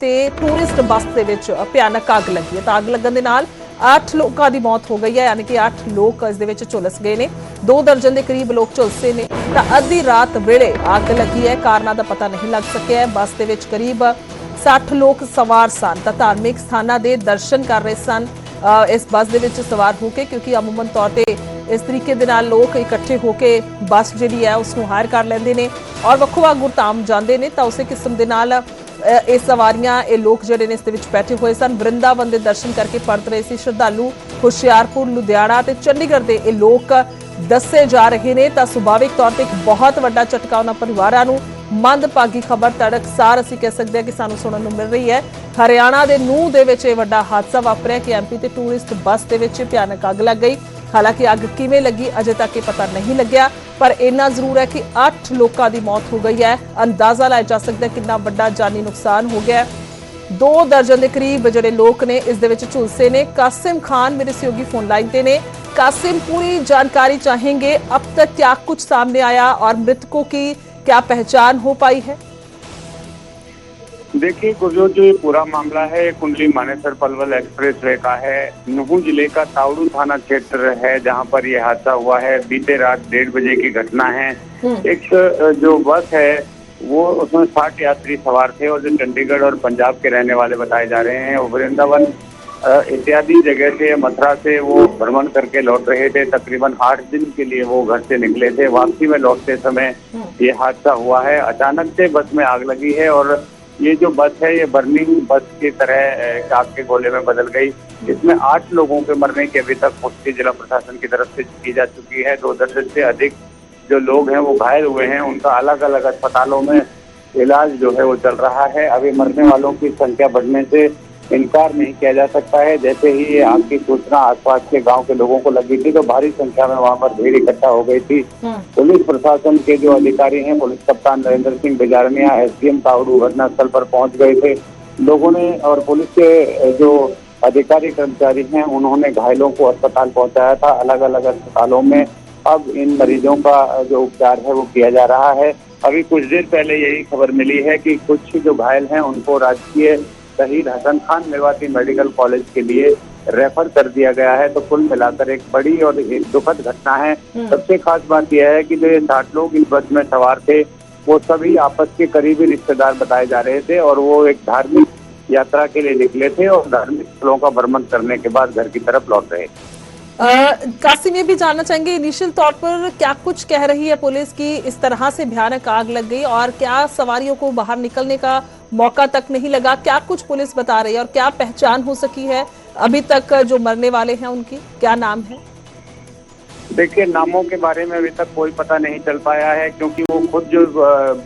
ਤੇ ਟੂਰਿਸਟ ਬੱਸ ਦੇ ਵਿੱਚ ਭਿਆਨਕ ਅੱਗ ਲੱਗੀ ਹੈ। ਤਾਂ ਅੱਗ ਲੱਗਣ ਦੇ ਨਾਲ 8 ਲੋਕਾਂ ਦੀ ਮੌਤ ਹੋ ਗਈ ਹੈ, ਯਾਨੀ ਕਿ 8 ਲੋਕ ਇਸ ਦੇ ਵਿੱਚ ਝੁਲਸ ਗਏ ਨੇ। 2 ਦਰਜਨ ਦੇ ਕਰੀਬ ਲੋਕ ਝੁਲਸੇ ਨੇ। ਤਾਂ ਅੱਧੀ ਰਾਤ ਵੇਲੇ ਅੱਗ ਲੱਗੀ ਹੈ। ਕਾਰਨਾਂ ਦਾ ਪਤਾ ਨਹੀਂ ਲੱਗ ਸਕਿਆ ਹੈ। ਬੱਸ ਦੇ ਵਿੱਚ ਕਰੀਬ 60 ਲੋਕ ਸਵਾਰ ਸਨ। ਤਾਂ ਧਾਰਮਿਕ ਸਥਾਨਾਂ ਦੇ ਦਰਸ਼ਨ ਕਰ ਰਹੇ ਸਨ। ਇਸ ਬੱਸ ਦੇ ਵਿੱਚ ਸਵਾਰ ਹੋ ਕੇ, ਕਿਉਂਕਿ ਅਮੂਮਨ ਤੌਰ ਤੇ ਇਸ ਤਰੀਕੇ ਦੇ ਨਾਲ ਲੋਕ ਇਕੱਠੇ ਹੋ ਕੇ ਬੱਸ ਜਿਹੜੀ ਹੈ ਉਸ ਨੂੰ ਹਾਇਰ ਕਰ ਲੈਂਦੇ ਨੇ। ਔਰ ਵੱਖੋ ਵੱਖ ਗੁਰਧਾਮ ਜਾਂਦੇ ਨੇ, ਤਾਂ ਉਸੇ ਕਿਸਮ ਦੇ ਨਾਲ ਇਹ ਸਵਾਰੀਆਂ, ਇਹ ਲੋਕ ਜਿਹੜੇ ਨੇ ਇਸ ਦੇ ਵਿੱਚ ਬੈਠੇ ਹੋਏ ਸਨ। ਵਰਿੰਦਾਵਨ ਦੇ ਦਰਸ਼ਨ ਕਰਕੇ ਪਰਤ ਰਹੇ ਸੀ ਸ਼ਰਧਾਲੂ ਹੁਸ਼ਿਆਰਪੁਰ, ਲੁਧਿਆਣਾ ਤੇ ਚੰਡੀਗੜ੍ਹ ਦੇ ਇਹ ਲੋਕ ਦੱਸੇ ਜਾ ਰਹੇ ਨੇ। ਤਾਂ ਸੁਭਾਵਿਕ ਤੌਰ ਤੇ ਇੱਕ ਬਹੁਤ ਵੱਡਾ ਝਟਕਾ ਉਹਨਾਂ ਪਰਿਵਾਰਾਂ ਨੂੰ। ਮੰਦਭਾਗੀ ਖਬਰ ਤੜਕਸਾਰ ਅਸੀਂ ਕਹਿ ਸਕਦੇ ਹਾਂ ਕਿ ਸਾਨੂੰ ਸੁਣਨ ਨੂੰ ਮਿਲ ਰਹੀ ਹੈ। ਹਰਿਆਣਾ ਦੇ ਨੂਹ ਦੇ ਵਿੱਚ ਇਹ ਵੱਡਾ ਹਾਦਸਾ ਵਾਪਰਿਆ। ਕਿ ਐਮਪੀ ਤੇ ਟੂਰਿਸਟ ਬੱਸ ਦੇ ਵਿੱਚ ਭਿਆਨਕ ਅੱਗ ਲੱਗ ਗਈ। ਹਾਲਾਂਕਿ ਅੱਗ ਕਿਵੇਂ ਲੱਗੀ, ਅਜੇ ਤੱਕ ਇਹ ਪਤਾ ਨਹੀਂ ਲੱਗਿਆ। ਪਰ ਇੰਨਾ ਜ਼ਰੂਰ ਹੈ ਕਿ 8 ਲੋਕਾਂ ਦੀ ਮੌਤ ਹੋ ਗਈ ਹੈ। ਅੰਦਾਜ਼ਾ ਲਾਇਆ ਜਾ ਸਕਦਾ ਕਿੰਨਾ ਵੱਡਾ ਜਾਨੀ ਨੁਕਸਾਨ ਹੋ ਗਿਆ ਦੋ ਦਰਜਨ ਦੇ ਕਰੀਬ ਜਿਹੜੇ ਲੋਕ ਨੇ ਇਸ ਦੇ ਵਿੱਚ ਝੁਲਸੇ ਨੇ। ਕਾਸਿਮ ਖਾਨ ਮੇਰੇ ਸਹਿਯੋਗੀ ਫੋਨ ਲਾਈਨ ਤੇ ਨੇ। ਕਾਸਿਮ, ਪੂਰੀ ਜਾਣਕਾਰੀ चाहेंगे ਅਬ ਤੱਕ क्या कुछ ਸਾਹਮਣੇ ਆਇਆ ਔਰ ਮ੍ਰਿਤਕੋ ਕੀ क्या पहचान ਹੋ ਪਾਈ ਹੈ? देखिए गुरजोत जो ये पूरा मामला है कुंडली मानेसर पलवल एक्सप्रेस वे का है। नुहू ज़िले का तावड़ू थाना क्षेत्र है जहाँ पर ये हादसा हुआ है। बीते रात डेढ़ बजे की घटना है। एक जो बस है वो उसमें साठ यात्री सवार थे और जो चंडीगढ़ और पंजाब के रहने वाले बताए जा रहे हैं वो वृंदावन इत्यादि जगह से मथुरा से वो भ्रमण करके लौट रहे थे। तकरीबन आठ दिन के लिए वो घर से निकले थे। वापसी में लौटते समय ये हादसा हुआ है। अचानक से बस में आग लगी है और ये जो बस है, ये बर्निंग बस की तरह आग के गोले में बदल गई। इसमें आठ लोगों के मरने की अभी तक पुष्टि जिला प्रशासन की तरफ़ से की जा चुकी है। दो दर्जन से अधिक जो लोग हैं, वो घायल हुए हैं। उनका अलग अलग अस्पतालों में इलाज जो है, वो चल रहा है। अभी मरने वालों की संख्या बढ़ने से इनकार नहीं किया जा सकता है। जैसे ही ये आग की सूचना आसपास के गाँव के लोगों को लगी थी तो भारी संख्या में वहाँ पर भीड़ इकट्ठा हो गई थी। पुलिस प्रशासन के जो अधिकारी हैं पुलिस कप्तान नरेंद्र सिंह बिजारनिया एसडीएम तावड़ू घटनास्थल पर पहुँच गए थे। लोगों ने और पुलिस के जो अधिकारी कर्मचारी हैं उन्होंने घायलों को अस्पताल पहुँचाया था। अलग अलग अस्पतालों में अब इन मरीजों का जो उपचार है वो किया जा रहा है। अभी कुछ देर पहले यही खबर मिली है कि कुछ जो घायल हैं उनको राजकीय शहीद हसन खान मेवाती मेडिकल कॉलेज के लिए रेफर कर दिया गया है। तो कुल मिलाकर एक बड़ी और दुखद घटना है। सबसे खास बात यह है कि जो ये साठ लोग इस बस में सवार थे वो सभी आपस के करीबी रिश्तेदार बताए जा रहे थे और वो एक धार्मिक यात्रा के लिए निकले थे और धार्मिक स्थलों का भ्रमण करने के बाद घर की तरफ़ लौट रहे। कासिम ये भी जानना चाहेंगे इनिशियल तौर पर क्या कुछ कह रही है पुलिस की इस तरह से भयानक आग लग गई और क्या सवारियों को बाहर निकलने का मौका तक नहीं लगा। क्या कुछ पुलिस बता रही है और क्या पहचान हो सकी है? अभी तक जो मरने वाले हैं उनकी क्या नाम है? देखिए नामों के बारे में अभी तक कोई पता नहीं चल पाया है क्योंकि वो खुद जो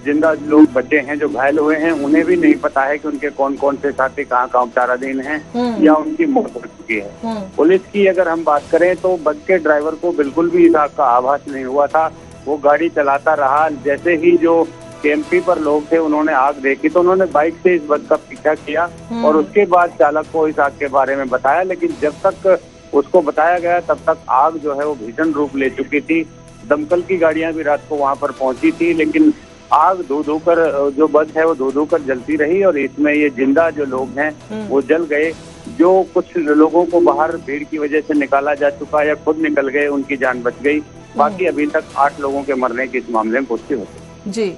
ज़िंदा लोग बचे हैं जो घायल हुए हैं उन्हें भी नहीं पता है कि उनके कौन कौन से साथी कहाँ कहाँ उपचाराधीन हैं हम्म। या उनकी मौत हो चुकी है। पुलिस की अगर हम बात करें तो बस के ड्राइवर को बिल्कुल भी इस का आभास नहीं हुआ था। वो गाड़ी चलाता रहा जैसे ही जो केएमपी पर लोग थे उन्होंने आग देखी तो उन्होंने बाइक से इस बस का पीछा किया और उसके बाद चालक को इस आग के बारे में बताया लेकिन जब तक उसको बताया गया तब तक आग जो है वो भीषण रूप ले चुकी थी। दमकल की गाड़ियाँ भी रात को वहाँ पर पहुँची थी लेकिन आग धो धो कर जो बस है वो धो धो कर जलती रही और इसमें ये ज़िंदा जो लोग हैं वो जल गए। जो कुछ लोगों को बाहर भीड़ की वजह से निकाला जा चुका या खुद निकल गए उनकी जान बच गई। बाकी अभी तक आठ लोगों के मरने की इस मामले में पुष्टि हो। ਜੀ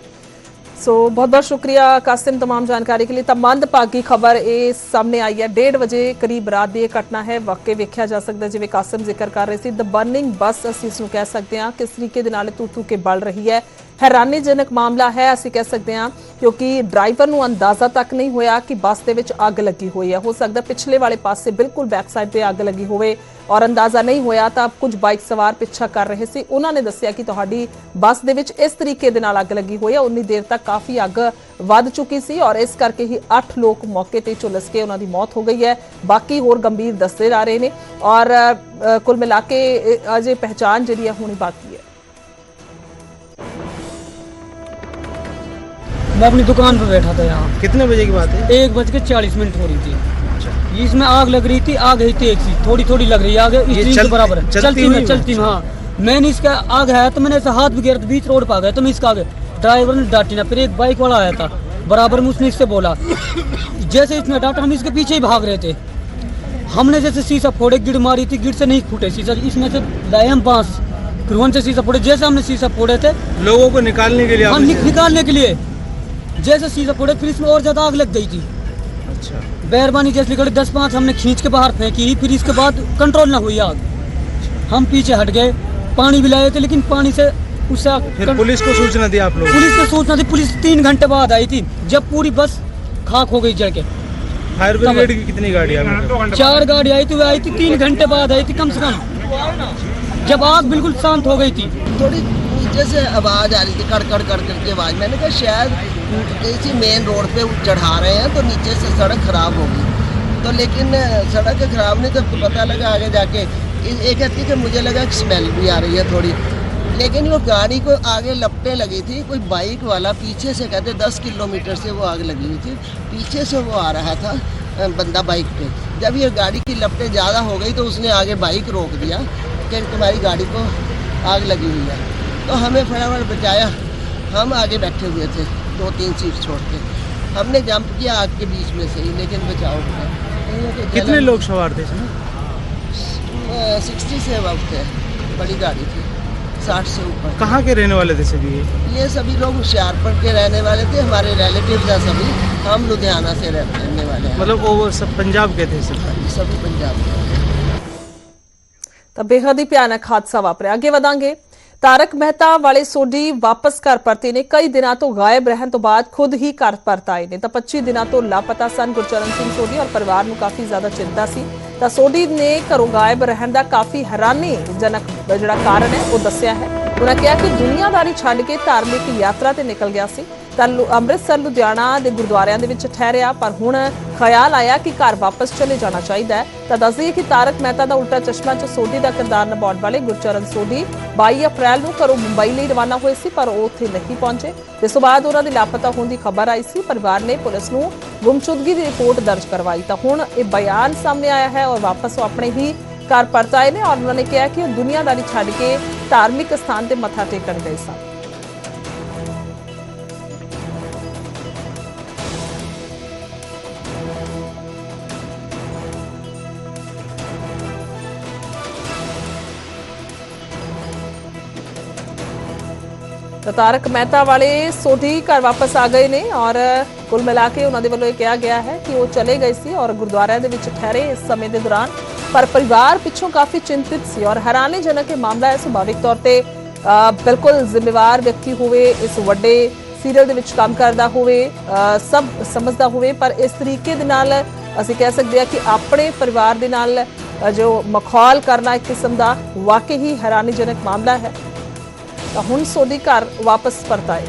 ਸੋ ਬਹੁਤ ਬਹੁਤ ਸ਼ੁਕਰੀਆ ਕਾਸਿਮ तमाम ਜਾਣਕਾਰੀ ਕੇ ਲਈ ਤਾਂ ਮੰਦਭਾਗੀ ਖਬਰ ਇਹ ਸਾਹਮਣੇ ਆਈ ਹੈ 1:30 ਵਜੇ ਕਰੀਬ ਰਾਤ ਦੀ ਇਹ ਘਟਨਾ ਹੈ ਵਾਕਈ ਵੇਖਿਆ ਜਾ ਸਕਦਾ ਜਿਵੇਂ ਕਾਸਿਮ ਜ਼ਿਕਰ ਕਰ ਰਹੇ ਸੀ ਦ ਬਰਨਿੰਗ ਬੱਸ ਅਸੀਂ ਇਸ ਨੂੰ ਕਹਿ ਸਕਦੇ ਹਾਂ ਕਿਸ ਤਰੀਕੇ ਦੇ ਨਾਲ ਤੂ ਤੂ ਕੇ ਬਲ ਰਹੀ ਹੈ ਹੈਰਾਨੀਜਨਕ ਮਾਮਲਾ ਹੈ, ਅਸੀਂ ਕਹਿ ਸਕਦੇ ਹਾਂ, ਕਿਉਂਕਿ ਡਰਾਈਵਰ ਨੂੰ ਅੰਦਾਜ਼ਾ ਤੱਕ ਨਹੀਂ ਹੋਇਆ ਕਿ ਬੱਸ ਦੇ ਵਿੱਚ ਅੱਗ ਲੱਗੀ ਹੋਈ ਹੈ। ਹੋ ਸਕਦਾ ਪਿਛਲੇ ਵਾਲੇ ਪਾਸੇ ਬਿਲਕੁਲ ਬੈਕ ਸਾਈਡ ਤੇ ਅੱਗ ਲੱਗੀ ਹੋਵੇ ਔਰ ਅੰਦਾਜ਼ਾ ਨਹੀਂ ਹੋਇਆ ਤਾਂ ਕੁਝ ਬਾਈਕ ਸਵਾਰ ਪਿੱਛਾ ਕਰ ਰਹੇ ਸੀ। ਉਹਨਾਂ ਨੇ ਦੱਸਿਆ ਕਿ ਤੁਹਾਡੀ ਬੱਸ ਦੇ ਵਿੱਚ ਇਸ ਤਰੀਕੇ ਦੇ ਨਾਲ ਅੱਗ ਲੱਗੀ ਹੋਈ ਹੈ। ਉਨੀ ਦੇਰ ਤੱਕ ਕਾਫੀ ਅੱਗ ਵੱਧ ਚੁੱਕੀ ਸੀ ਔਰ ਇਸ ਕਰਕੇ ਹੀ 8 ਲੋਕ ਮੌਕੇ ਤੇ ਝੁਲਸ ਕੇ ਉਹਨਾਂ ਦੀ ਮੌਤ ਹੋ ਗਈ ਹੈ। ਬਾਕੀ ਹੋਰ ਗੰਭੀਰ ਦੱਸੇ ਜਾ ਰਹੇ ਨੇ ਔਰ ਕੁੱਲ ਮਿਲਾ ਕੇ ਅਜੇ ਪਹਿਚਾਨ ਜਿਹੜੀ ਹੈ, ਹੋਣੀ ਬਾਕੀ ਹੈ। मैं अपनी दुकान पर बैठा था यहाँ। कितने बजे की बात है? एक बज के चालीस मिनट हो रही थी। इसमें आग लग रही थी आग है तेज सी थोड़ी थोड़ी लग रही आग के चलती- बराबर है। चलती हुई चलती में हाँ। मैंने इसका आग है तो मैंने ऐसा हाथ भी गिरा तो बीच रोड पर आ गया तो मैं इसका आगे ड्राइवर ने डांटी ना फिर एक बाइक वाला आया था। बराबर में उसने इससे बोला जैसे इसने डांटा हम इसके पीछे ही भाग रहे थे। हमने जैसे शीशा फोड़े गिड़ मारी थी गिड़ से नहीं फूटे शीशा इसमें से लाए हम बाँस फिर से शीशा फोड़े जैसे हमने शीशा फोड़े थे लोगों को निकालने के लिए हम निकालने के लिए। जैसे शीशा फोड़े फिर इसमें और ज़्यादा आग लग गई थी। अच्छा। बैरबानी जैसे निकले दस पाँच हमने खींच के बाहर फेंकी फिर इसके बाद कंट्रोल ना हुई आग। हम पीछे हट गए पानी भी लाए थे लेकिन पानी से उससे आग फिर पुलिस को सूचना दी आप लोग पुलिस को सूचना थी पुलिस तीन घंटे बाद आई थी जब पूरी बस खाक हो गई जड़ के फायर ब्रिगेड की कितनी गाड़ी आपने चार गाड़ी आई थी वो आई थी तीन घंटे बाद आई थी कम से कम। जब आग बिल्कुल शांत हो गई थी। थोड़ी नीचे से आवाज़ आ रही थी कड़ कड़ कड़ कड़ की आवाज़। मैंने कहा, शायद किसी मेन रोड पे चढ़ा रहे हैं तो नीचे से सड़क खराब होगी। तो लेकिन, सड़क खराब नहीं तो पता लगा आगे जाके एक कहती कि मुझे लगा कि स्मेल भी आ रही है थोड़ी। लेकिन वो गाड़ी को आगे लपटे लगी थी, कोई बाइक वाला पीछे से, कहते दस किलोमीटर से वो आग लगी हुई थी, पीछे से वो आ रहा था बंदा बाइक पे। जब ये गाड़ी की लपटें ज़्यादा हो गई तो उसने आगे बाइक रोक दिया, कि तुम्हारी गाड़ी को आग लगी हुई है। तो हमें फटाफट बचाया हम आगे बैठे हुए थे दो तीन सीट छोड़ के हमने जंप किया आग के बीच में से ही लेकिन बचाव हो गया कहीं ना कहीं कितने जलन- लोग सवार थे इसमें अ, सिक्सटी से अब थे बड़ी गाड़ी थी साठ से ऊपर कहाँ के रहने वाले थे सभी ये? ये सभी लोग होशियारपुर के रहने वाले थे हमारे रिलेटिव हैं सभी हम लुधियाना से रह- रहने वाले हैं मतलब वो सब पंजाब के थे सब सभी पंजाब के ਤਾਂ ਬੇਹੱਦ ਹੀ ਭਿਆਨਕ ਹਾਦਸਾ ਵਾਪਰਿਆ ਅੱਗੇ ਵਧਾਂਗੇ ਤਾਰਕ ਮਹਿਤਾ ਵਾਲੇ ਸੋਢੀ ਵਾਪਸ ਘਰ ਪਰਤੇ ਨੇ। ਕਈ ਦਿਨਾਂ ਤੋਂ ਗਾਇਬ ਰਹਿਣ ਤੋਂ ਬਾਅਦ ਖੁਦ ਹੀ ਘਰ ਪਰਤ ਆਏ ਨੇ। ਤਾਂ 25 ਦਿਨਾਂ ਤੋਂ ਲਾਪਤਾ ਸਨ ਗੁਰਚਰਨ ਸਿੰਘ ਸੋਢੀ ਔਰ ਪਰਿਵਾਰ ਨੂੰ ਕਾਫੀ ਜ਼ਿਆਦਾ ਚਿੰਤਾ ਸੀ। ਤਾਂ ਸੋਢੀ ਨੇ ਘਰੋਂ ਗਾਇਬ ਰਹਿਣ ਦਾ ਕਾਫੀ ਹੈਰਾਨੀਜਨਕ ਜਿਹੜਾ ਕਾਰਨ ਹੈ, ਉਹ ਦੱਸਿਆ ਹੈ। ਉਹਨਾਂ ਕਿਹਾ ਕਿ ਦੁਨੀਆਦਾਰੀ ਛੱਡ ਕੇ ਧਾਰਮਿਕ ਯਾਤਰਾ ਤੇ ਨਿਕਲ ਗਿਆ ਸੀ। ਤਾਂ ਅੰਮ੍ਰਿਤਸਰ, ਲੁਧਿਆਣਾ ਦੇ ਗੁਰਦੁਆਰਿਆਂ ਦੇ ਵਿੱਚ ਠਹਿਰਿਆ, ਪਰ ਹੁਣ ਖਿਆਲ ਆਇਆ ਕਿ ਘਰ ਵਾਪਸ ਚਲੇ ਜਾਣਾ ਚਾਹੀਦਾ ਹੈ। ਤਾਂ ਦੱਸ ਦਈਏ ਕਿ ਤਾਰਕ ਮਹਿਤਾ ਦਾ ਉਲਟਾ ਚਸ਼ਮਾ 'ਚ ਸੋਢੀ ਦਾ ਕਿਰਦਾਰ ਨਿਭਾਉਣ ਵਾਲੇ ਗੁਰਚਰਨ ਸੋਢੀ 22 ਅਪ੍ਰੈਲ ਨੂੰ ਘਰੋਂ ਮੁੰਬਈ ਲਈ ਰਵਾਨਾ ਹੋਏ ਸੀ, ਪਰ ਉਹ ਉੱਥੇ ਨਹੀਂ ਪਹੁੰਚੇ। ਇਸ ਤੋਂ ਬਾਅਦ ਉਹਨਾਂ ਦੇ ਲਾਪਤਾ ਹੋਣ ਦੀ ਖਬਰ ਆਈ ਸੀ। ਪਰਿਵਾਰ ਨੇ ਪੁਲਿਸ ਨੂੰ ਗੁੰਮਸ਼ੁਦਗੀ ਦੀ ਰਿਪੋਰਟ ਦਰਜ ਕਰਵਾਈ। ਤਾਂ ਹੁਣ ਇਹ ਬਿਆਨ ਸਾਹਮਣੇ ਆਇਆ ਹੈ ਔਰ ਵਾਪਸ ਉਹ ਆਪਣੇ ਹੀ ਘਰ ਪਰਤ ਆਏ ਨੇ ਔਰ ਉਹਨਾਂ ਨੇ ਕਿਹਾ ਕਿ ਉਹ ਦੁਨੀਆਦਾਰੀ ਛੱਡ ਕੇ ਧਾਰਮਿਕ ਸਥਾਨ ਤੇ ਮੱਥਾ ਟੇਕਣ ਗਏ ਸਨ ਤਾਰਕ ਮਹਿਤਾ ਵਾਲੇ ਸੋਢੀ ਘਰ ਵਾਪਸ ਆ ਗਏ ਨੇ ਔਰ ਕੁੱਲ ਮਿਲਾ ਕੇ ਉਹਨਾਂ ਦੇ ਵੱਲੋਂ ਇਹ ਕਿਹਾ ਗਿਆ ਹੈ ਕਿ ਉਹ ਚਲੇ ਗਏ ਸੀ ਔਰ ਗੁਰਦੁਆਰਿਆਂ ਦੇ ਵਿੱਚ ਠਹਿਰੇ ਇਸ ਸਮੇਂ ਦੇ ਦੌਰਾਨ। ਪਰ ਪਰਿਵਾਰ ਪਿੱਛੋਂ ਕਾਫੀ ਚਿੰਤਿਤ ਸੀ ਔਰ ਹੈਰਾਨੀਜਨਕ ਇਹ ਮਾਮਲਾ ਹੈ, ਸੁਭਾਵਿਕ ਤੌਰ ਤੇ ਬਿਲਕੁਲ ਜ਼ਿੰਮੇਵਾਰ ਵਿਅਕਤੀ ਹੋਵੇ, ਇਸ ਵੱਡੇ ਸੀਰੀਅਲ ਦੇ ਵਿੱਚ ਕੰਮ ਕਰਦਾ ਹੋਵੇ ਸਭ ਸਮਝਦਾ ਹੋਵੇ, ਪਰ ਇਸ ਤਰੀਕੇ ਦੇ ਨਾਲ ਅਸੀਂ ਕਹਿ ਸਕਦੇ ਹਾਂ ਕਿ ਆਪਣੇ ਪਰਿਵਾਰ ਦੇ ਨਾਲ ਜੋ ਮਖੌਲ ਕਰਨਾ ਇੱਕ ਕਿਸਮ ਦਾ ਵਾਕਈ ਹੀ ਹੈਰਾਨੀਜਨਕ ਮਾਮਲਾ ਹੈ। ਤਾਂ ਹੁਣ ਸੋਦੀ ਘਰ ਵਾਪਸ ਪਰਤਾਏ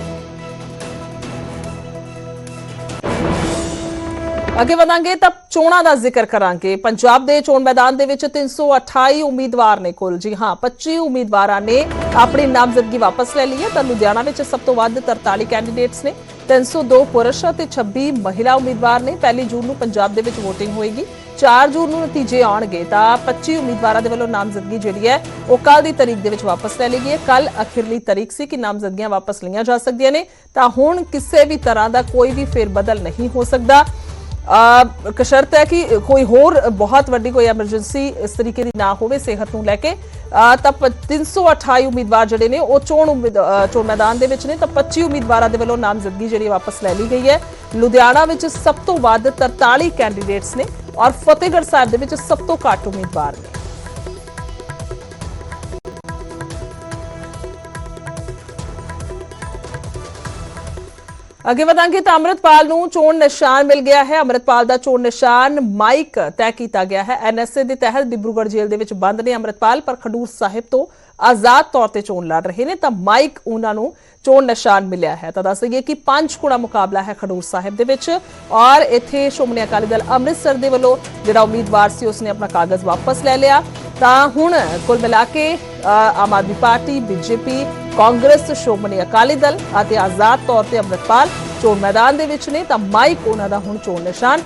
ਅੱਗੇ ਵਧਾਂਗੇ ਤਾਂ ਚੋਣਾਂ ਦਾ ਜ਼ਿਕਰ ਕਰਾਂਗੇ। ਪੰਜਾਬ ਦੇ ਚੋਣ ਮੈਦਾਨ ਦੇ ਵਿੱਚ 328 ਉਮੀਦਵਾਰ ਨੇ ਕੁੱਲ। ਜੀ ਹਾਂ 25 ਉਮੀਦਵਾਰਾਂ ਨੇ ਆਪਣੀ ਨਾਮਜ਼ਦਗੀ ਵਾਪਸ ਲੈ ਲਈ ਹੈ। ਤਾਂ ਲੁਧਿਆਣਾ ਵਿੱਚ ਸਭ ਤੋਂ ਵੱਧ 43 ਕੈਂਡੀਡੇਟਸ ਨੇ 302 ਪੁਰਸ਼ ਅਤੇ 26 ਮਹਿਲਾ ਉਮੀਦਵਾਰ ਨੇ। ਪਹਿਲੀ ਜੂਨ ਨੂੰ ਪੰਜਾਬ ਦੇ ਵਿੱਚ VOTING ਹੋਏਗੀ। 4 ਜੂਨ ਨੂੰ ਨਤੀਜੇ ਆਉਣਗੇ। ਤਾਂ 25 ਉਮੀਦਵਾਰਾਂ ਦੇ ਵੱਲੋਂ ਨਾਮਜ਼ਦਗੀ ਜਿਹੜੀ ਹੈ, ਉਹ ਕੱਲ ਦੀ ਤਾਰੀਖ ਦੇ ਵਿੱਚ ਵਾਪਸ ਲੈ ਲਈ ਗਈ ਹੈ। ਕੱਲ ਅਖੀਰਲੀ ਤਾਰੀਖ ਸੀ ਕਿ ਨਾਮਜ਼ਦਗੀਆਂ ਵਾਪਸ ਲਈਆਂ ਜਾ ਸਕਦੀਆਂ ਨੇ। ਤਾਂ ਹੁਣ ਕਿਸੇ ਵੀ ਤਰ੍ਹਾਂ ਦਾ ਕੋਈ ਵੀ ਫੇਰ ਬਦਲ ਨਹੀਂ ਹੋ ਸਕਦਾ। ਅ ਕਸ਼ਰਤ ਹੈ ਕਿ ਕੋਈ ਹੋਰ ਬਹੁਤ ਵੱਡੀ ਕੋਈ ਐਮਰਜੈਂਸੀ ਇਸ ਤਰੀਕੇ ਦੀ ਨਾ ਹੋਵੇ, ਸਿਹਤ ਨੂੰ ਲੈ ਕੇ। ਤਾਂ ਪ- 328 ਉਮੀਦਵਾਰ ਜਿਹੜੇ ਨੇ, ਉਹ ਚੋਣ ਉਮੀਦ- ਚੋਣ ਮੈਦਾਨ ਦੇ ਵਿੱਚ ਨੇ। ਤਾਂ 25 ਉਮੀਦਵਾਰਾਂ ਦੇ ਵੱਲੋਂ ਨਾਮਜ਼ਦਗੀ ਜਿਹੜੀ ਵਾਪਸ ਲੈ ਲਈ ਗਈ ਹੈ। ਲੁਧਿਆਣਾ ਵਿੱਚ ਸਭ ਤੋਂ ਵੱਧ 43 ਕੈਂਡੀਡੇਟਸ ਨੇ ਔਰ ਫਤਿਹਗੜ੍ਹ ਸਾਹਿਬ ਦੇ ਵਿੱਚ ਸਭ ਤੋਂ ਘੱਟ ਉਮੀਦਵਾਰ ਨੇ। ਅੱਗੇ ਵਧਾਂਗੇ ਤਾਂ ਅੰਮ੍ਰਿਤਪਾਲ ਨੂੰ ਚੋਣ ਨਿਸ਼ਾਨ ਮਿਲ ਗਿਆ ਹੈ। ਅੰਮ੍ਰਿਤਪਾਲ ਦਾ ਚੋਣ ਨਿਸ਼ਾਨ ਮਾਈਕ ਤੈਅ ਕੀਤਾ ਗਿਆ ਹੈ। ਐਨਐਸਏ ਦੇ ਤਹਿਤ ਡਿਬਰੂਗੜ੍ਹ ਜੇਲ੍ਹ ਦੇ ਵਿੱਚ ਬੰਦ ਨੇ ਅੰਮ੍ਰਿਤਪਾਲ, ਪਰ ਖਡੂਰ ਸਾਹਿਬ ਤੋਂ ਆਜ਼ਾਦ ਤੌਰ ਤੇ ਚੋਣ ਲੜ ਰਹੇ ਨੇ ਤਾਂ ਮਾਈਕ ਉਹਨਾਂ ਨੂੰ ਚੋਣ ਨਿਸ਼ਾਨ ਮਿਲਿਆ ਹੈ। ਤਾਂ ਦੱਸ ਦਈਏ ਕਿ ਪੰਜ ਕੁੜਾ ਮੁਕਾਬਲਾ ਹੈ ਖਡੂਰ ਸਾਹਿਬ ਦੇ ਵਿੱਚ ਔਰ ਇੱਥੇ ਸ਼੍ਰੋਮਣੀ ਅਕਾਲੀ ਦਲ ਅੰਮ੍ਰਿਤਸਰ ਦੇ ਵੱਲੋਂ ਜਿਹੜਾ ਉਮੀਦਵਾਰ ਸੀ, ਉਸਨੇ ਆਪਣਾ ਕਾਗਜ਼ ਵਾਪਸ ਲੈ ਲਿਆ। ਤਾਂ ਹੁਣ ਕੁੱਲ ਮਿਲਾ ਕੇ ਆਮ ਆਦਮੀ ਪਾਰਟੀ, ਬੀਜੇਪੀ ਕਾਂਗਰਸ ਸ਼੍ਰੋਮਣੀ ਅਕਾਲੀ ਦਲ ਅਤੇ ਆਜ਼ਾਦ ਤੌਰ ਤੇ ਅੰਮ੍ਰਿਤਪਾਲ ਚੋਣ ਮੈਦਾਨ ਦੇ ਵਿੱਚ ਨੇ, ਤਾਂ ਮਾਈਕ ਉਹਨਾਂ ਦਾ ਹੁਣ ਚੋਣ ਨਿਸ਼ਾਨ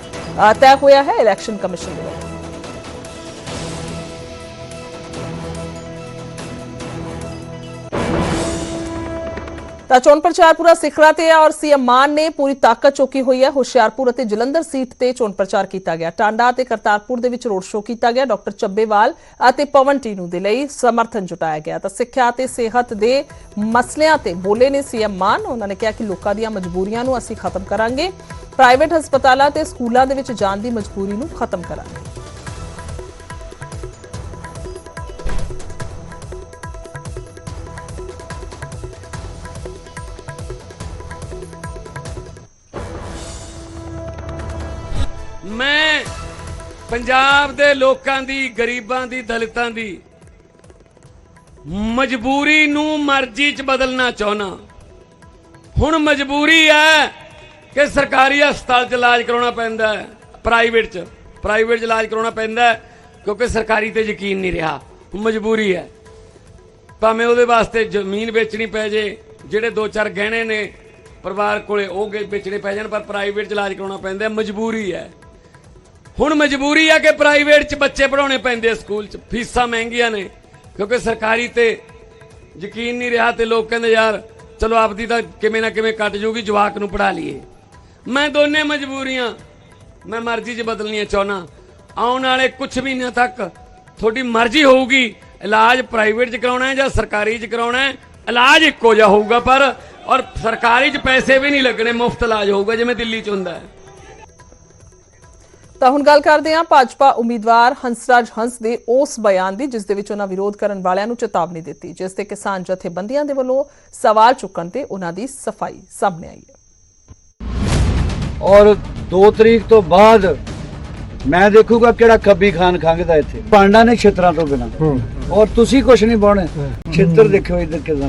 ਤੈਅ ਹੋਇਆ ਹੈ, ਇਲੈਕਸ਼ਨ ਕਮਿਸ਼ਨ ਦੇ ਵੱਲੋਂ ਤਾਂ ਚੋਣ ਪ੍ਰਚਾਰ ਪੂਰਾ ਸਿਖਰਾਂ ਤੇ ਹੈ ਔਰ ਸੀਐਮ ਮਾਨ ਨੇ ਪੂਰੀ ਤਾਕਤ ਚੁੱਕੀ ਹੋਈ ਹੈ। ਹੁਸ਼ਿਆਰਪੁਰ ਅਤੇ ਜਲੰਧਰ ਸੀਟ ਤੇ ਚੋਣ ਪ੍ਰਚਾਰ ਕੀਤਾ ਗਿਆ। ਟਾਂਡਾ ਅਤੇ ਕਰਤਾਰਪੁਰ ਦੇ ਵਿੱਚ ਰੋਡ ਸ਼ੋਅ ਕੀਤਾ ਗਿਆ। ਡਾਕਟਰ ਚੱਬੇਵਾਲ ਅਤੇ ਪਵਨ ਟੀਨੂ ਦੇ ਲਈ ਸਮਰਥਨ ਜੁਟਾਇਆ ਗਿਆ। ਤਾਂ ਸਿੱਖਿਆ ਅਤੇ ਸਿਹਤ ਦੇ ਮਸਲਿਆਂ ਤੇ ਬੋਲੇ ਨੇ ਸੀਐਮ ਮਾਨ। ਉਹਨਾਂ ਨੇ ਕਿਹਾ ਕਿ ਲੋਕਾਂ ਦੀਆਂ ਮਜਬੂਰੀਆਂ ਨੂੰ ਅਸੀਂ ਖਤਮ ਕਰਾਂਗੇ। ਪ੍ਰਾਈਵੇਟ ਹਸਪਤਾਲਾਂ ਤੇ ਸਕੂਲਾਂ ਦੇ ਵਿੱਚ ਜਾਣ ਦੀ ਮਜਬੂਰੀ ਨੂੰ ਖਤਮ ਕਰਾਂਗੇ। ਪੰਜਾਬ ਦੇ ਲੋਕਾਂ ਦੀ, ਗਰੀਬਾਂ ਦੀ, ਦਲਿਤਾਂ ਦੀ, ਮਜਬੂਰੀ ਨੂੰ ਮਰਜ਼ੀ 'ਚ ਬਦਲਣਾ ਚਾਹੁੰਦਾ ਹੁਣ ਮਜਬੂਰੀ ਹੈ ਕਿ ਸਰਕਾਰੀ ਹਸਪਤਾਲ 'ਚ ਇਲਾਜ ਕਰਾਉਣਾ ਪੈਂਦਾ ਹੈ, ਪ੍ਰਾਈਵੇਟ 'ਚ। ਪ੍ਰਾਈਵੇਟ 'ਚ ਇਲਾਜ ਕਰਾਉਣਾ ਪੈਂਦਾ ਕਿਉਂਕਿ ਸਰਕਾਰੀ ਤੇ ਯਕੀਨ ਨਹੀਂ ਰਿਹਾ। ਮਜਬੂਰੀ ਹੈ। ਭਾਵੇਂ ਉਹਦੇ ਵਾਸਤੇ ਜ਼ਮੀਨ ਵੇਚਣੀ ਪੈ ਜੇ, ਜਿਹੜੇ ਦੋ ਚਾਰ ਗਹਿਣੇ ਨੇ ਪਰਿਵਾਰ ਕੋਲੇ, ਉਹ ਵੇਚਣੇ ਪੈ ਜਾਣ, ਪਰ ਪ੍ਰਾਈਵੇਟ 'ਚ ਇਲਾਜ ਕਰਾਉਣਾ ਪੈਂਦਾ ਮਜਬੂਰੀ ਹੈ। ਹੁਣ ਮਜਬੂਰੀ ਆ ਕਿ ਪ੍ਰਾਈਵੇਟ 'ਚ ਬੱਚੇ ਪੜਾਉਣੇ ਪੈਂਦੇ ਆ ਸਕੂਲ 'ਚ। ਫੀਸਾਂ ਮਹਿੰਗੀਆਂ ਨੇ। ਕਿਉਂਕਿ ਸਰਕਾਰੀ ਤੇ ਯਕੀਨ ਨਹੀਂ ਰਿਹਾ ਤੇ ਲੋਕ ਕਹਿੰਦੇ ਯਾਰ, ਚਲੋ ਆਪਦੀ ਤਾਂ ਕਿਵੇਂ ਨਾ ਕਿਵੇਂ ਕੱਟ ਜੂਗੀ, ਜਵਾਕ ਨੂੰ ਪੜਾ ਲਈਏ। ਮੈਂ ਦੋਨੇ ਮਜਬੂਰੀਆਂ, ਮੈਂ ਮਰਜ਼ੀ 'ਚ ਬਦਲਣੀਆਂ ਚਾਹੁੰਦਾ ਆਉਣ ਵਾਲੇ ਕੁਝ ਮਹੀਨਿਆਂ ਤੱਕ ਤੁਹਾਡੀ ਮਰਜ਼ੀ ਹੋਊਗੀ। ਇਲਾਜ ਪ੍ਰਾਈਵੇਟ 'ਚ ਕਰਾਉਣਾ ਹੈ ਜਾਂ ਸਰਕਾਰੀ 'ਚ ਕਰਾਉਣਾ ਹੈ? ਇਲਾਜ ਇੱਕੋ ਜਿਹਾ ਹੋਊਗਾ ਪਰ, ਔਰ ਸਰਕਾਰੀ 'ਚ ਪੈਸੇ ਵੀ ਨਹੀਂ ਲੱਗਣੇ, ਮੁਫਤ ਇਲਾਜ ਹੋਊਗਾ, ਜਿਵੇਂ ਦਿੱਲੀ 'ਚ ਹੁੰਦਾ ਹੈ। ਤਾਂ ਹੁਣ ਗੱਲ ਕਰਦੇ ਹਾਂ ਭਾਜਪਾ ਉਮੀਦਵਾਰ ਹੰਸਰਾਜ ਹੰਸ ਦੇ ਉਸ ਬਿਆਨ ਦੀ ਜਿਸ ਦੇ ਵਿੱਚ ਉਹਨਾਂ ਵਿਰੋਧ ਕਰਨ ਵਾਲਿਆਂ ਨੂੰ ਚੇਤਾਵਨੀ ਦਿੱਤੀ ਜਿਸ ਤੇ ਕਿਸਾਨ ਜਥੇਬੰਦੀਆਂ ਦੇ ਵੱਲੋਂ ਸਵਾਲ ਚੁੱਕਣ ਤੇ ਉਹਨਾਂ ਦੀ ਸਫ਼ਾਈ ਸਾਹਮਣੇ ਆਈ ਹੈ। ਔਰ 2 ਤਰੀਕ ਤੋਂ ਬਾਅਦ ਮੈਂ ਦੇਖੂਗਾ ਕਿਹੜਾ ਖੱਬੀ ਖਾਨ ਖੰਗਦਾ ਇੱਥੇ। ਪਾਂਡਾ ਨੇ ਛਿੱਤਰਾਂ ਤੋਂ ਬਿਨਾਂ। ਔਰ ਤੁਸੀਂ ਕੁਛ ਨਹੀਂ ਪਾਉਣੇ। ਛਿੱਤਰ ਦੇਖਿਓ ਇੱਧਰ ਕਿਦਾਂ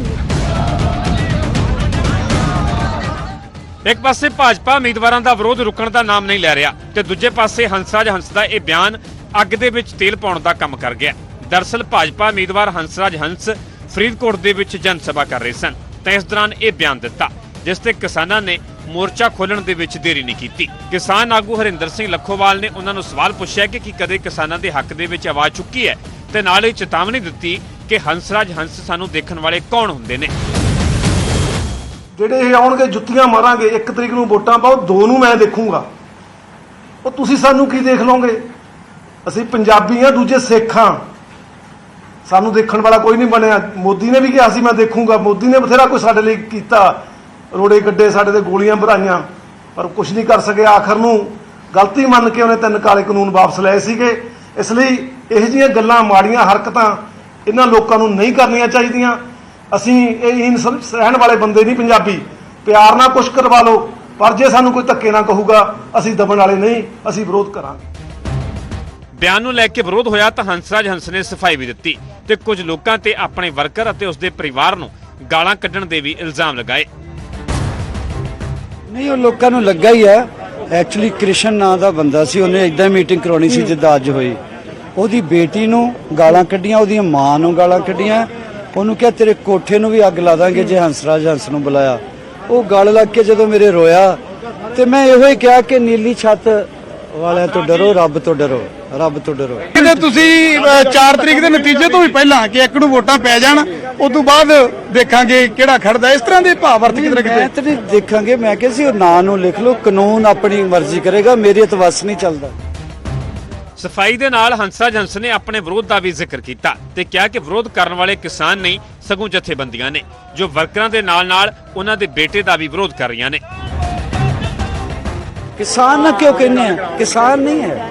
ਇੱਕ ਪਾਸੇ ਭਾਜਪਾ ਉਮੀਦਵਾਰਾਂ ਦਾ ਵਿਰੋਧ ਰੁਕਣ ਦਾ ਨਾਮ ਨਹੀਂ ਲੈ ਰਿਹਾ ਤੇ ਦੂਜੇ ਪਾਸੇ ਹੰਸਰਾਜ ਹੰਸ ਦਾ ਇਹ ਬਿਆਨ ਅੱਗ ਦੇ ਵਿੱਚ ਤੇਲ ਪਾਉਣ ਦਾ ਕੰਮ ਕਰ ਗਿਆ। ਦਰਸਲ ਭਾਜਪਾ ਉਮੀਦਵਾਰ ਹੰਸਰਾਜ ਹੰਸ ਫਰੀਦਕੋਟ ਦੇ ਵਿੱਚ ਜਨ ਸਭਾ ਕਰ ਰਹੇ ਸਨ ਤਾਂ ਇਸ ਦੌਰਾਨ ਇਹ ਬਿਆਨ ਦਿੱਤਾ, ਜਿਸ ਤੇ ਕਿਸਾਨਾਂ ਨੇ ਮੋਰਚਾ ਖੋਲਣ ਦੇ ਵਿੱਚ ਦੇਰੀ ਨਹੀਂ ਕੀਤੀ। ਕਿਸਾਨ ਆਗੂ ਹਰਿੰਦਰ ਸਿੰਘ ਲੱਖੋਵਾਲ ਨੇ ਉਹਨਾਂ ਨੂੰ ਸਵਾਲ ਪੁੱਛਿਆ ਕਿ ਕੀ ਕਦੇ ਕਿਸਾਨਾਂ ਦੇ ਹੱਕ ਦੇ ਵਿੱਚ ਆਵਾਜ਼ ਚੁੱਕੀ ਹੈ ਤੇ ਨਾਲ ਹੀ ਚੇਤਾਵਨੀ ਦਿੱਤੀ ਕਿ ਹੰਸਰਾਜ ਹੰਸ ਸਾਨੂੰ ਦੇਖਣ ਵਾਲੇ ਕੌਣ ਹੁੰਦੇ ਨੇ। ਜਿਹੜੇ ਇਹ ਆਉਣਗੇ, ਜੁੱਤੀਆਂ ਮਾਰਾਂਗੇ, ਇੱਕ ਤਰੀਕ ਨੂੰ ਵੋਟਾਂ ਪਾਓ, ਦੋ ਨੂੰ ਮੈਂ ਦੇਖੂੰਗਾ। ਉਹ ਤੁਸੀਂ ਸਾਨੂੰ ਕੀ ਦੇਖ ਲਓਗੇ? ਅਸੀਂ ਪੰਜਾਬੀ ਆ ਦੂਜੇ ਸਿੱਖ। ਹਾਂ ਸਾਨੂੰ ਦੇਖਣ ਵਾਲਾ ਕੋਈ ਨਹੀਂ ਬਣਿਆ। ਮੋਦੀ ਨੇ ਵੀ ਕਿਹਾ ਸੀ, ਮੈਂ ਦੇਖੂੰਗਾ। ਮੋਦੀ ਨੇ ਬਥੇਰਾ ਕੁਝ ਸਾਡੇ ਲਈ ਕੀਤਾ। ਰੋੜੇ ਕੱਢੇ, ਸਾਡੇ ਤੇ ਗੋਲੀਆਂ ਭਰਾਈਆਂ। ਪਰ ਕੁਝ ਨਹੀਂ ਕਰ ਸਕਿਆ ਆਖਰ ਨੂੰ। ਗਲਤੀ ਮੰਨ ਕੇ ਉਹਨੇ ਤਿੰਨ ਕਾਲੇ ਕਾਨੂੰਨ ਵਾਪਸ ਲਏ ਸੀਗੇ। ਇਸ ਲਈ ਇਹੋ ਜਿਹੀਆਂ ਗੱਲਾਂ, ਮਾੜੀਆਂ ਹਰਕਤਾਂ ਇਹਨਾਂ ਲੋਕਾਂ ਨੂੰ ਨਹੀਂ ਕਰਨੀਆਂ ਚਾਹੀਦੀਆਂ। ਅਸੀਂ ਇਹ ਇਨ ਸਹਿਣ ਵਾਲੇ ਬੰਦੇ ਨਹੀਂ ਪੰਜਾਬੀ ਪਿਆਰ ਨਾਲ ਕੁਝ ਕਰਵਾ ਲਓ ਪਰ ਜੇ ਸਾਨੂੰ ਕੋਈ ਧੱਕੇ ਨਾ ਕਹੂਗਾ ਅਸੀਂ ਦਬਣ ਵਾਲੇ ਨਹੀਂ ਅਸੀਂ ਵਿਰੋਧ ਕਰਾਂਗੇ। ਬਿਆਨ ਨੂੰ ਲੈ ਕੇ ਵਿਰੋਧ ਹੋਇਆ ਤਾਂ ਹੰਸਰਾਜ ਹੰਸ ਨੇ ਸਫ਼ਾਈ ਵੀ ਦਿੱਤੀ ਤੇ ਕੁਝ ਲੋਕਾਂ ਤੇ ਆਪਣੇ ਵਰਕਰ ਅਤੇ ਉਸਦੇ ਪਰਿਵਾਰ ਨੂੰ ਗਾਲਾਂ ਕੱਢਣ ਦੇ ਵੀ ਇਲਜ਼ਾਮ ਲਗਾਏ। ਨਹੀਂ ਉਹ ਲੋਕਾਂ ਨੂੰ ਲੱਗਾ ਹੀ ਹੈ। ਐਕਚੁਅਲੀ ਕ੍ਰਿਸ਼ਨ ਨਾਂ ਦਾ ਬੰਦਾ ਸੀ ਉਹਨੇ ਇਦਾਂ ਮੀਟਿੰਗ ਕਰਾਉਣੀ ਸੀ ਜਿੱਦਾਂ ਅੱਜ ਹੋਈ। ਉਹਦੀ ਬੇਟੀ ਨੂੰ ਗਾਲਾਂ ਕੱਢੀਆਂ ਉਹਦੀ ਮਾਂ ਨੂੰ ਗਾਲਾਂ ਕੱਢੀਆਂ ਉਹਨੂੰ ਕਿਹਾ ਤੇਰੇ ਕੋਠੇ ਨੂੰ ਵੀ ਅੱਗ ਲਾ ਦਾਂਗੇ ਜੇ ਹੰਸਰਾਜ ਹੰਸ ਨੂੰ ਬੁਲਾਇਆ। ਉਹ ਗਲ ਲੱਗ ਕੇ ਜਦੋਂ ਮੇਰੇ ਰੋਇਆ ਤੇ ਮੈਂ ਇਹੋ ਹੀ ਕਿਹਾ ਕਿ ਨੀਲੀ ਛੱਤ ਵਾਲਿਆਂ ਤੋਂ ਡਰੋ ਰੱਬ ਤੋਂ ਡਰੋ ਰੱਬ ਤੋਂ ਡਰੋ। ਕਿਤੇ ਤੁਸੀਂ 4 ਤਰੀਕ ਦੇ ਨਤੀਜੇ ਤੋਂ ਵੀ ਪਹਿਲਾਂ ਕਿ ਇੱਕ ਨੂੰ ਵੋਟਾਂ ਪੈ ਜਾਣ ਉਸ ਤੋਂ ਬਾਅਦ ਦੇਖਾਂਗੇ ਕਿਹੜਾ ਖੜਦਾ ਇਸ ਤਰ੍ਹਾਂ ਦੇ ਭਾਵ ਅਰਥ ਕਿਤੇ? ਮੈਂ ਕਿਤੇ ਤਾਂ ਦੇਖਾਂਗੇ ਮੈਂ ਕਿਹਾ ਸੀ ਉਹ ਨਾਂ ਨੂੰ ਲਿਖ ਲਓ ਕਾਨੂੰਨ ਆਪਣੀ ਮਰਜ਼ੀ ਕਰੇਗਾ ਮੇਰੀ ਇਤਵਸ ਨਹੀਂ ਚੱਲਦਾ। ਸਫ਼ਾਈ ਦੇ ਨਾਲ ਹੰਸਰਾਜ ਹੰਸ ਨੇ ਆਪਣੇ ਵਿਰੋਧ ਦਾ ਵੀ ਜ਼ਿਕਰ ਕੀਤਾ ਤੇ ਕਿਹਾ ਕਿ ਵਿਰੋਧ ਕਰਨ ਵਾਲੇ ਕਿਸਾਨ ਨਹੀਂ, ਸਗੋਂ ਜਥੇਬੰਦੀਆਂ ਨੇ, ਜੋ ਵਰਕਰਾਂ ਦੇ ਨਾਲ-ਨਾਲ ਉਹਨਾਂ ਦੇ ਬੇਟੇ ਦਾ ਵੀ ਵਿਰੋਧ ਕਰ ਰਹੀਆਂ ਨੇ। ਕਿਸਾਨ ਨਾ ਕਿਉਂ ਕਹਿੰਦੇ ਆ? ਕਿਸਾਨ ਨਹੀਂ ਹੈ।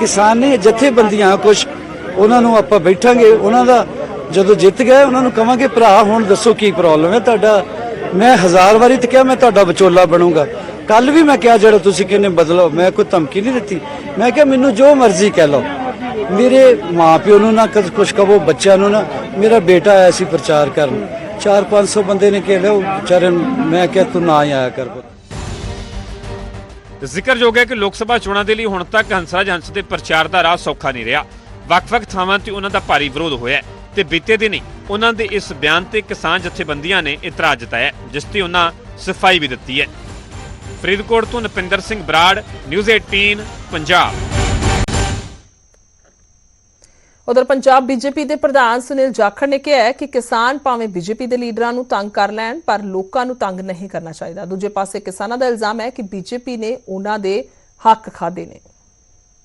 ਕਿਸਾਨ ਨਹੀਂ ਜਥੇਬੰਦੀਆਂ ਕੁਝ ਉਹਨਾਂ ਨੂੰ ਆਪਾਂ ਬੈਠਾਂਗੇ, ਉਹਨਾਂ ਦਾ ਜਦੋਂ ਜਿੱਤ ਗਏ ਉਹਨਾਂ ਨੂੰ ਕਵਾਂਗੇ, ਭਰਾ, ਹੁਣ ਦੱਸੋ ਕੀ ਪ੍ਰੋਬਲਮ ਹੈ ਤੁਹਾਡਾ? ਮੈਂ ਹਜ਼ਾਰ ਵਾਰੀ ਤੇ ਕਿਹਾ, ਮੈਂ ਤੁਹਾਡਾ ਵਿਚੋਲਾ ਬਣੂੰਗਾ। ਕੱਲ ਵੀ ਮੈਂ ਕਿਹਾ, ਜਿਹੜਾ ਤੁਸੀਂ ਕਹਿੰਦੇ ਬਦਲੋ ਮੈਂ ਕੋਈ ਧਮਕੀ ਨਹੀਂ ਦਿੱਤੀ। ਮੈਂ ਕਿਹਾ, ਮੈਨੂੰ ਜੋ ਮਰਜ਼ੀ ਕਹਿ ਲਓ। ਮੇਰੇ ਮਾਪਿਓ ਨੂੰ ਨਾ ਕਦ ਕੁਝ ਕਹੋ, ਬੱਚਿਆਂ ਨੂੰ ਨਾ। ਮੇਰਾ ਬੇਟਾ ਆਇਆ ਸੀ ਪ੍ਰਚਾਰ ਕਰਨ। 4-500 ਬੰਦੇ ਨੇ ਕਿਹਾ ਉਹ ਵਿਚਾਰੇ ਮੈਂ ਕਿਹਾ, ਤੂੰ ਨਾ ਆਇਆ ਕਰ ਜ਼ਿਕਰਯੋਗ ਹੈ ਕਿ ਲੋਕ ਸਭਾ ਚੋਣਾਂ ਦੇ ਲਈ ਹੁਣ ਤੱਕ ਹੰਸਰਾਜ ਹੰਸ ਦੇ ਪ੍ਰਚਾਰ ਦਾ ਰਾਹ ਸੌਖਾ ਨਹੀਂ ਰਿਹਾ। ਵੱਖ-ਵੱਖ ਥਾਵਾਂ ਤੇ ਉਹਨਾਂ ਦਾ ਭਾਰੀ ਵਿਰੋਧ ਹੋਇਆ ਤੇ ਬੀਤੇ ਦਿਨੀ ਉਹਨਾਂ ਦੇ ਇਸ ਬਿਆਨ ਤੇ ਕਿਸਾਨ ਜਥੇਬੰਦੀਆਂ ਨੇ ਇਤਰਾਜ਼ ਜਤਾਇਆ ਜਿਸ ਤੇ ਉਹਨਾਂ ਸਫ਼ਾਈ ਵੀ ਦਿੱਤੀ ਹੈ। ਫਰੀਦਕੋਟ ਤੋਂ ਨਪਿੰਦਰ ਸਿੰਘ ਬਰਾੜ ਨਿਊਜ਼ 18 ਪੰਜਾਬ। ਉਧਰ ਪੰਜਾਬ ਬੀਜੇਪੀ ਦੇ ਪ੍ਰਧਾਨ ਸੁਨੀਲ ਜਾਖੜ ਨੇ ਕਿਹਾ ਕਿ ਕਿਸਾਨ ਭਾਵੇਂ ਬੀਜੇਪੀ ਦੇ ਲੀਡਰਾਂ ਨੂੰ ਤੰਗ ਕਰ ਲੈਣ, ਪਰ ਲੋਕਾਂ ਨੂੰ ਤੰਗ ਨਹੀਂ ਕਰਨਾ ਚਾਹੀਦਾ। ਦੂਜੇ ਪਾਸੇ ਕਿਸਾਨਾਂ ਦਾ ਇਲਜ਼ਾਮ ਹੈ ਕਿ ਬੀਜੇਪੀ ਨੇ ਉਹਨਾਂ ਦੇ ਹੱਕ ਖਾਦੇ ਨੇ।